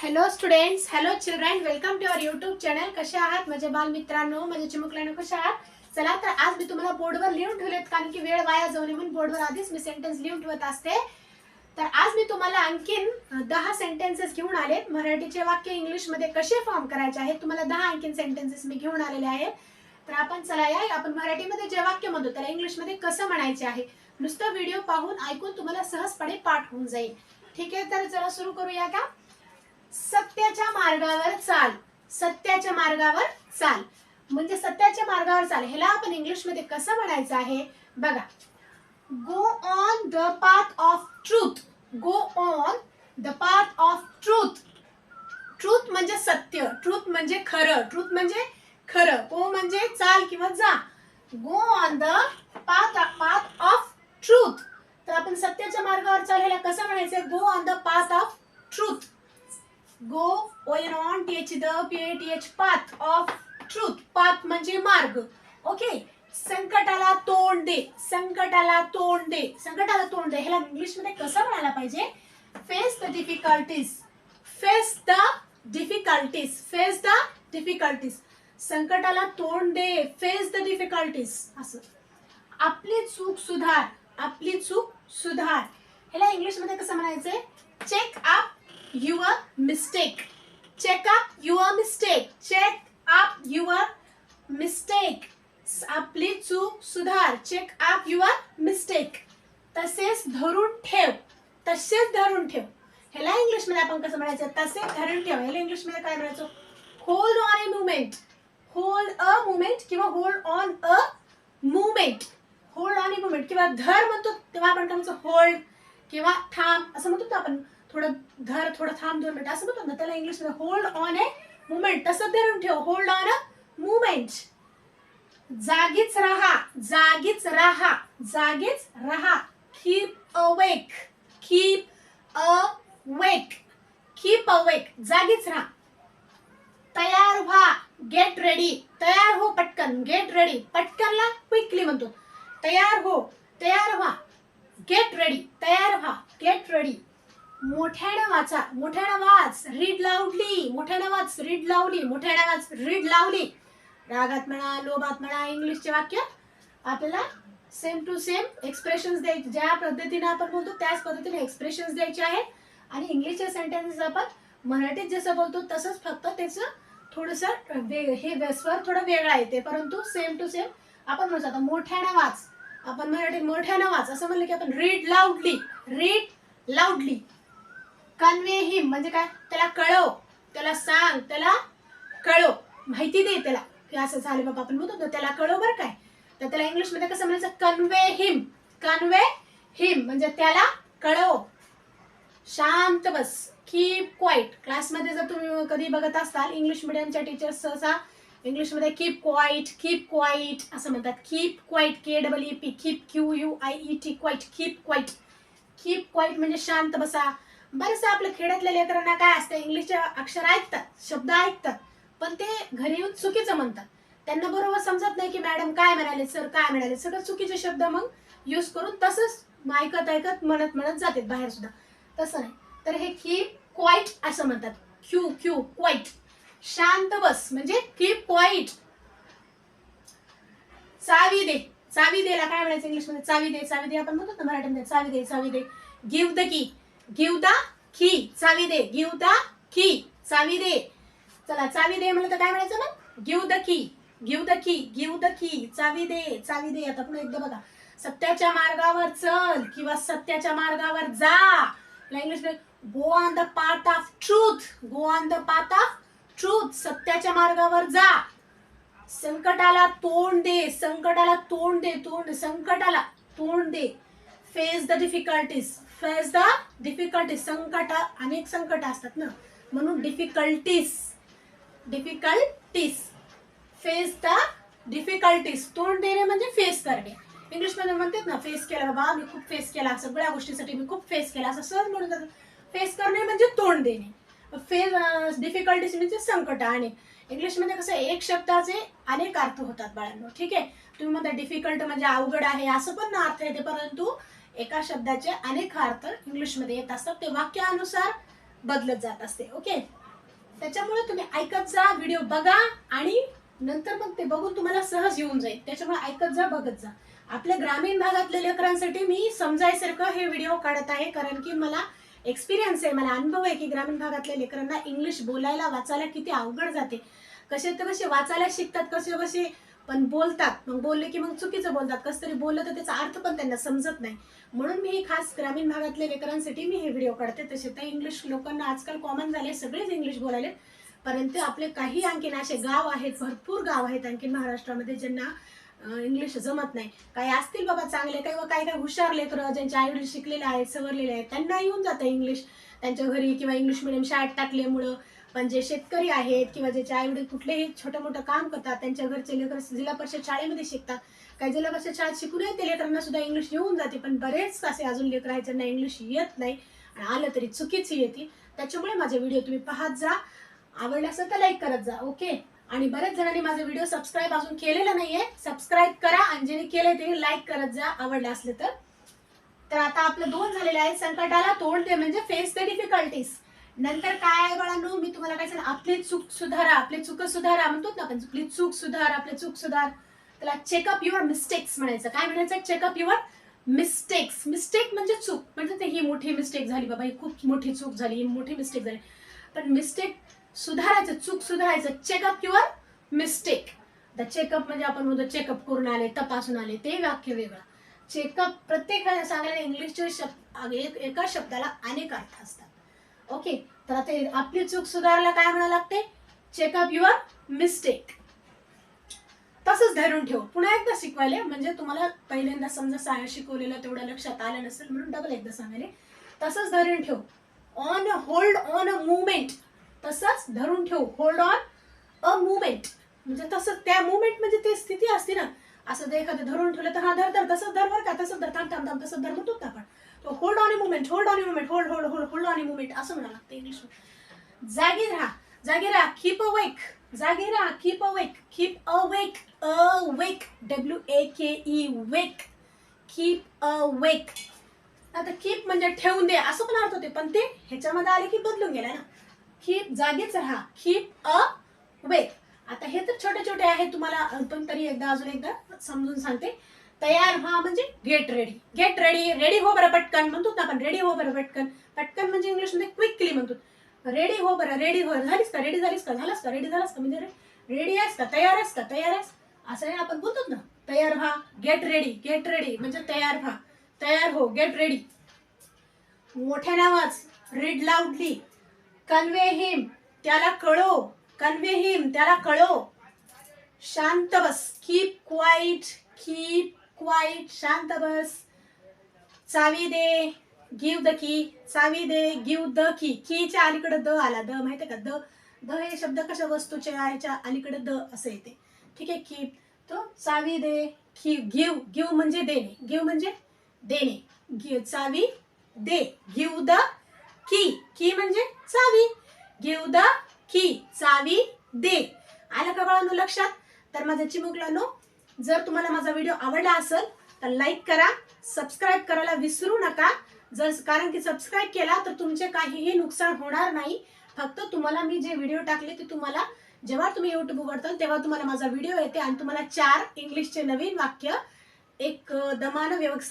Hello students hello children welcome to our YouTube channel कसे आहात? माझे बालमित्रांनो माझे चिमुकल्यानं कसे आहात? चला तर आज मी तुम्हाला बोर्डवर लिहून ठेवलेत कारण की वेळ वाया जाऊ नये म्हणून बोर्डवर आधीच मी सेंटेन्स लिहून ठेवत असते. तर आज मी तुम्हाला आणखीन दहा सेंटेन्सेस घेऊन आलेत मराठीचे वाक्य इंग्लिशमध्ये कसे फॉर्म करायचे आहेत तुम्हाला दहा आणखीन सेंटेन्सेस मी घेऊन आलेले आहेत तर आपण चला या आपण मराठीमध्ये जे वाक्य म्हणतो त्याला इंग्लिशमध्ये कसं म्हणायचे आहे? नुसतं व्हिडिओ पाहून ऐकून तुम्हाला सहजपणे पाठ होऊन जाईल. ठीक आहे तर चला सुरू करूया का? सत्याच्या मार्गावर चाल. सत्याच्या मार्गावर चाल. म्हणजे सत्याच्या मार्गावर चाल. ह्याला आपण इंग्लिशमध्ये कसं म्हणायचं आहे? बघा. Go on the path of truth go on the path of truth truth म्हणजे सत्य. ट्रूथ म्हणजे खरं. ट्रूथ म्हणजे खरं. गो म्हणजे चाल किंवा जा. Go on the path path of truth तर आपण सत्याच्या मार्गावर चाल ह्याला कसं म्हणायचं? Go on the path of truth go O on T H the P A T H path of truth path म्हणजे मार्ग. ओके संकटाला तोंड दे. संकटाला तोंड दे. संकटाला तोंड दे. ह्याला इंग्लिशमध्ये कसं म्हणायला पाहिजे? Face the difficulties face the difficulties face the difficulties संकटाला तोंड दे. फेस द डिफिकल्टीज असं. आपली चूक सुधार. आपली चूक सुधार. ह्याला इंग्लिशमध्ये कसं म्हणायचंय? Check up your mistake check up your mistake check up your mistake आपली चूक सुधार. चेक अप युअर मिस्टेक तसेच धरून ठेव. तसेच धरून ठेव. ह्याला इंग्लिशमध्ये आपण कसं म्हणायचं? तसेच धरून ठेव. ह्याला इंग्लिशमध्ये काय म्हणायचं? Hold on a movement hold a movement किंवा hold on a movement hold on a movement किंवा धर म्हणतो तेव्हा आपण काय म्हणतो? होल्ड किंवा थांब. असं म्हणतो आपण. थोडं धर थोडं थांब दोन मिनिट असं म्हणतो ना त्याला इंग्लिशमध्ये होल्ड ऑन ए मुवमेंट तसं धरून ठेव. होल्ड ऑन अ मुवमेंट जागीच राहा. जागीच राहा. जागीच राहा. Keep awake keep awake keep awake जागीच राहा. तयार व्हा. गेट रेडी तयार हो पटकन. गेट रेडी पटकनला क्विकली म्हणतो. तयार हो. तयार व्हा. गेट रेडी तयार व्हा. गेट रेडी मोठ्यानं वाचा मोठ्यानं वाच रीड लावली मोठ्यानं वाच रीड लावली मोठ्यानं वाच रीड लावली रागात म्हणा लोभात म्हणा इंग्लिशचे वाक्य आपल्याला सेम टू सेम एक्सप्रेशन्स द्यायचे. ज्या पद्धतीने आपण बोलतो त्याच पद्धतीने एक्सप्रेशन्स द्यायचे आहेत. आणि इंग्लिशचे सेंटेन्सेस आपण मराठीत जसं बोलतो तसंच फक्त त्याचं थोडंसं हे स्वर थोडं वेगळा येते परंतु सेम टू सेम आपण म्हणतो आता मोठ्यानं वाच. आपण मराठीत मोठ्यानं वाच. असं म्हणलं की आपण read loudly read loudly convey him म्हणजे काय? त्याला कळव त्याला सांग त्याला कळव. माहिती दे त्याला. की असं झालं बाबा आपण बोलतो त्याला कळव बरं काय. तर त्याला इंग्लिशमध्ये कसं म्हणायचं? कन्वे हिम कन्वे हिम म्हणजे त्याला कळव. शांत बस कीप क्वाईट क्लासमध्ये जर तुम्ही कधी बघत असाल इंग्लिश मिडियमच्या टीचर्स सहसा इंग्लिशमध्ये कीप क्वाईट कीप क्वाईट असं म्हणतात. Keep quiet K double E P keep Q U I E T quiet keep quiet keep quiet म्हणजे शांत बसा. बरंचसं आपल्या खेड्यातल्या लेकरांना काय असतं इंग्लिशचे अक्षर ऐकतात शब्द ऐकतात पण ते घरी येऊन चुकीचं म्हणतात. त्यांना बरोबर समजत नाही की मॅडम काय म्हणाले सर काय म्हणाले सगळं चुकीचे शब्द मग यूज करून तसंच ऐकत ऐकत म्हणत म्हणत जातात बाहेर सुद्धा. तसं नाही. तर हे कीप क्वाईट असं म्हणतात. क्यू क्यू क्वाईट शांत बस. म्हणजे कीप क्वाईट चावी दे चावी देला काय म्हणायचं इंग्लिशमध्ये चावी दे चावी दे आपण म्हणतो ना मराठीमध्ये चावी दे चावी दे give the key give the key चावी दे. गिव द की चावी दे. चला चावी दे म्हणलं तर काय म्हणायचं मग? Give the key give the key give the key चावी दे चावी दे. आता पुन्हा एकदा बघा. सत्याच्या मार्गावर चल किंवा सत्याच्या मार्गावर जा. English go on the path of truth go on the path of truth सत्याच्या मार्गावर जा. संकटाला तोंड दे. संकटाला तोंड दे तोंड संकटाला तोंड दे. Face the difficulties face the difficulties संकट अनेक संकट असतात ना. म्हणून difficulties difficulties face the difficulties तोंड देणे म्हणजे फेस करणे. इंग्लिशमध्ये म्हणतात ना फेस केला बाबा मी खूप फेस केला. सगळ्या गोष्टीसाठी मी खूप फेस केला. असं सहज म्हणून जातात फेस करणे म्हणजे तोंड देणे. फेस डिफिकल्टीज म्हणजे संकट आणि. इंग्लिशमध्ये कसं आहे, एक शब्दाचे अनेक अर्थ होतात बाळांनो. ठीक आहे? तुम्ही म्हणता डिफिकल्ट म्हणजे अवघड आहे असं पण ना अर्थ येते. परंतु एका शब्दाचे अनेक अर्थ इंग्लिशमध्ये येत असतात. ते वाक्यानुसार बदलत जात असते. ओके? त्याच्यामुळे तुम्ही ऐकत जा व्हिडिओ बघा आणि नंतर मग ते बघून तुम्हाला सहज येऊन जाईल. त्याच्यामुळे ऐकत जा बघत जा. आपल्या ग्रामीण भागातल्या लेकरांसाठी मी समजायसारखं हे व्हिडिओ काढत आहे कारण की मला एक्सपिरियन्स आहे मला अनुभव आहे की ग्रामीण भागातल्या लेकरांना इंग्लिश बोलायला वाचायला किती अवघड जाते. कसे तर कसे वाचायला शिकतात कसे कसे पण बोलतात. मग बोलले की मग चुकीचं बोलतात. कसं तरी बोललं तर त्याचा अर्थ पण त्यांना समजत नाही. म्हणून मी खास ग्रामीण भागातल्या लेकरांसाठी मी हे व्हिडिओ काढते. तसे तर इंग्लिश लोकांना आजकाल कॉमन झाले सगळेच इंग्लिश बोलायले. परंतु आपले काही आणखीन असे गाव आहेत भरपूर गाव आहेत आणखीन महाराष्ट्रामध्ये ज्यांना इंग्लिश जमत नाही. काही असतील बाबा चांगले काही व काही काही हुशार लेकरं ज्यांचे आईवडील शिकलेले आहेत सवरलेले आहेत त्यांना येऊन जातं इंग्लिश. त्यांच्या घरी किंवा इंग्लिश मिडियम शाळेत टाकल्यामुळं पण जे शेतकरी आहेत किंवा ज्याचे आईवडील कुठलेही छोटं मोठं काम करतात त्यांच्या घरचे लेकर जिल्हा परिषद शाळेमध्ये शिकतात. काही जिल्हा परिषद शाळेत शिकूनही ते लेकरांना सुद्धा इंग्लिश येऊन जाते पण बरेच असे अजून लेकर आहेत ज्यांना इंग्लिश येत नाही आणि आलं तरी चुकीची येते. त्याच्यामुळे माझे व्हिडिओ तुम्ही पाहत जा. आवडला असेल तर लाईक करत जा ओके आणि बऱ्याच जणांनी माझा व्हिडिओ सबस्क्राईब अजून केलेला नाहीये. सबस्क्राईब करा आणि ज्यांनी केले ते लाईक करत जा आवडलं असलं तर. तर आता आपलं दोन झालेले आहेत संकटाला तोंड दे म्हणजे फेस द डिफिकल्टीज नंतर काय आहे बाळांनो? मी तुम्हाला काय सांग आपली चूक सुधारा आपली चूक सुधारा म्हणतो ना आपण. आपली चूक सुधार आपली चूक सुधार. त्याला चेकअप युअर मिस्टेक्स म्हणायचं. काय म्हणायचं? चेकअप युअर मिस्टेक्स मिस्टेक म्हणजे चूक. म्हणजे ते ही मोठी मिस्टेक झाली बाबा. ही खूप मोठी चूक झाली. ही मोठी मिस्टेक झाली. पण मिस्टेक सुधारायचं चूक सुधारायचं. Checkup your mistake the checkup म्हणजे आपण म्हणतो चेकअप करून आले तपासून आले. ते वाक्य वेगळं. चेकअप प्रत्येक सांगायला इंग्लिशचे शब्द एका शब्दाला अनेक अर्थ असतात. ओके तर आता आपली चूक सुधारायला काय म्हणावं लागते? चेकअप युअर मिस्टेक तसंच धरून ठेव. पुन्हा एकदा शिकवायले म्हणजे तुम्हाला पहिल्यांदा समजा शिकवलेलं तेवढं लक्षात आलं नसेल म्हणून डबल एकदा सांगायले. तसंच धरून ठेव. On a hold on a movement तसंच धरून ठेव. होल्ड ऑन अ मुवमेंट म्हणजे तसं त्या मुवमेंट म्हणजे ते स्थिती असते ना. असं ते एखादं धरून ठेवलं तर हा धर धर. तसंच धर बरं का. तसंच धर. थांब थांब थांब. तसंच धर म्हणतो ना आपण. तो hold on a movement hold on a movement hold hold hold hold on a movement असं म्हणावं लागतं इंग्लिश जागे राहा जागे राहा कीप अवेक जागे राहा keep awake keep awake wake W A K E wake keep awake आता कीप म्हणजे ठेवून दे असं पण अर्थ होते पण ते ह्याच्यामध्ये आले की बदलून गेला ना. कीप जागेच राहा कीप अ वेक आता हे तर छोटे छोटे आहे तुम्हाला पण तरी एकदा अजून एकदा समजून सांगते. तयार व्हा म्हणजे get ready get ready ready हो बरं पटकन म्हणतो ना आपण रेडी हो बरं पटकन. पटकन म्हणजे इंग्लिशमध्ये क्विकली म्हणतो. रेडी हो बरं रेडी हो झालीस का रेडी झालीस का झालास का रेडी झालास का म्हणजे रेडी आहेस का तयार आहेस का तयार आहेस? असं आपण बोलतो ना तयार व्हा गेट रेडी गेट रेडी म्हणजे तयार व्हा. तयार हो गेट रेडी मोठ्या नावाच रीड लाऊडली कन्वे हिम त्याला कळो. कन्वे हिम त्याला कळो. शांत बस कीप क्वाईट कीप क्वाईट शांत बस चावी दे गिव द की चावी दे गिव द की कीच्या अलीकडे द आला. द माहिती का? द. द हे शब्द कशा वस्तूच्या आयच्या अलीकडे द असं येते. ठीक आहे की तो चावी दे की गिव गिव म्हणजे देणे. गिव म्हणजे देणे. गिव चावी दे गिव द की की म्हणजे चावी. गिव द की चावी दे आलं का बाळांनो लक्षात? तर माझ्या चिमुकलांनो जर तुम्हाला माझा व्हिडिओ आवडला असेल तर लाईक करा सबस्क्राईब करायला विसरू नका. जर कारण की सबस्क्राईब केला तर तुमचे काहीही नुकसान होणार नाही. फक्त तुम्हाला मी जे व्हिडिओ टाकले ते तुम्हाला जेव्हा तुम्ही युट्यूब उघडताल तेव्हा तुम्हाला माझा व्हिडिओ येते. आणि तुम्हाला चार इंग्लिशचे नवीन वाक्य एक दमान व्यवस्थित